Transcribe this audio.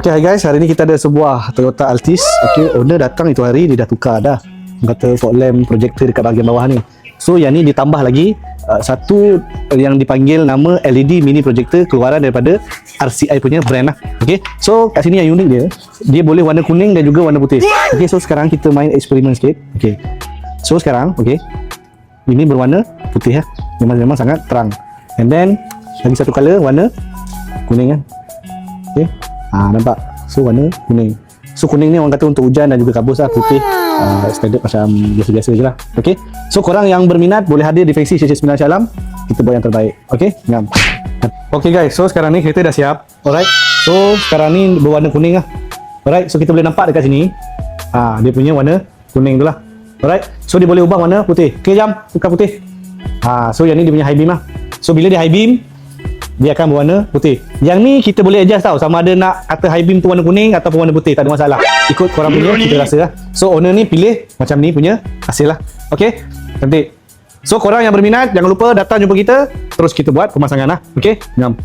Okay hi guys, hari ni kita ada sebuah Toyota Altis. Okay, owner datang itu hari dia dah tukar dah. Kata fog lamp projector dekat bahagian bawah ni. So yang ni ditambah lagi uh, satu yang dipanggil nama LED mini projector keluaran daripada RCI punya brand lah. Okay, so kat sini yang unik dia, dia boleh warna kuning dan juga warna putih. Okay, so sekarang kita main eksperimen sikit. Okay, so sekarang, okay, ini berwarna putih ya. Memang memang sangat terang. And then lagi satu color warna kuning kan. Okay. Ha, nampak? So warna kuning. So kuning ni orang kata untuk hujan dan juga kabus lah putih. Uh, standard macam biasa-biasa je lah. Okay. So korang yang berminat boleh hadir di Faxi CC9 Shalam. Kita buat yang terbaik. Okay. Ngam. Okay guys. So sekarang ni kereta dah siap. Alright. So sekarang ni berwarna kuning lah. Alright. So kita boleh nampak dekat sini. Ha, dia punya warna kuning tu lah. Alright. So dia boleh ubah warna putih. Okay jam. Tukar putih. Ha, so yang ni dia punya high beam lah. So bila dia high beam, dia akan berwarna putih. Yang ni kita boleh adjust tau sama ada nak kata high beam tu warna kuning ataupun warna putih tak ada masalah. Ikut korang punya kita rasa lah. So owner ni pilih macam ni punya hasil lah. Okay? Cantik. So korang yang berminat jangan lupa datang jumpa kita terus kita buat pemasangan lah. Okay? Ngam.